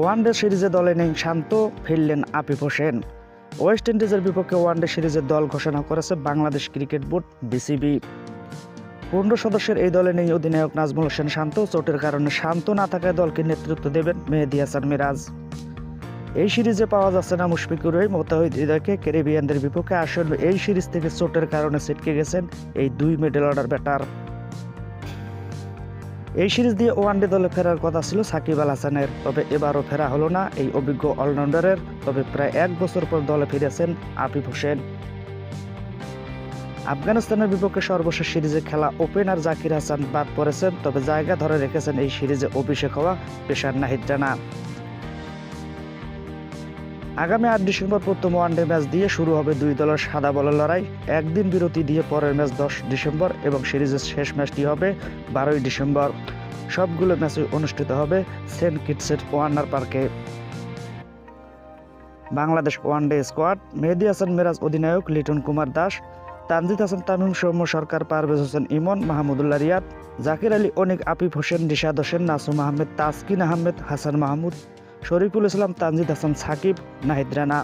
One day সিরিজে দলে নেই শান্ত, ফিরলেন আপিফ হোসেন। ওয়েস্ট ইন্ডিজের বিপক্ষে ওয়ানডে সিরিজের দল ঘোষণা করেছে বাংলাদেশ ক্রিকেট বোর্ড, বিসিবি। পনেরো সদস্যের এই দলে নেই অধিনায়ক নাজমুল হোসেন শান্ত, চোটের কারণে শান্ত না থাকায় দলকে নেতৃত্ব দেবেন মেহেদি হাসান মিরাজ। এই সিরিজে পাওয়া যাচ্ছে না মুশফিকুর রহিম মোতাহিদ হৃদয়কে। ক্যারিবিয়ানদের বিপক্ষে আসন্ন এই সিরিজ থেকে চোটের কারণে ছিটকে গেছেন এই দুই মিডল অর্ডার ব্যাটার। এই সিরিজ দিয়ে ওয়ানডে দলে ফেরার কথা ছিল সাকিব আল হাসানের। তবে এবারও ফেরা হলো না এই অভিজ্ঞ অলরাউন্ডারের। তবে প্রায় এক বছর পর দলে ফিরেছেন আফিফ হোসেন। আফগানিস্তানের বিপক্ষে সর্বশেষ সিরিজে খেলা ওপেনার জাকির হাসান বাদ পড়েছেন, তবে জায়গা ধরে রেখেছেন এই সিরিজে অভিষেক হওয়া পেশার নাহিদ রানা। আগামী আট ডিসেম্বর প্রথম ওয়ানডে ম্যাচ দিয়ে শুরু হবে দুই দলের সাদা বলের লড়াই। একদিন বিরতি দিয়ে পরের ম্যাচ দশ ডিসেম্বর এবং সিরিজের শেষ ম্যাচটি হবে বারোই ডিসেম্বর। সবগুলো ম্যাচই অনুষ্ঠিত হবে সেন্ট কিটসের ওয়ার্নার পার্কে। Bangladesh one day squad, Mehedi Hasan Miraz অধিনায়ক লিটন কুমার দাস, তানজিদ হাসান তামিম সৌম্য সরকার, পারভেজ হোসেন ইমন, মাহমুদুল্লাহ রিয়াদ, জাকির আলী অনিক আফিফ হোসেন, নিশাদ হোসেন, নাসুম আহমেদ, তাসকিন আহমেদ, হাসান মাহমুদ। শরীফুল ইসলাম তানজিদ হাসান সাকিব নাহিদ রানা।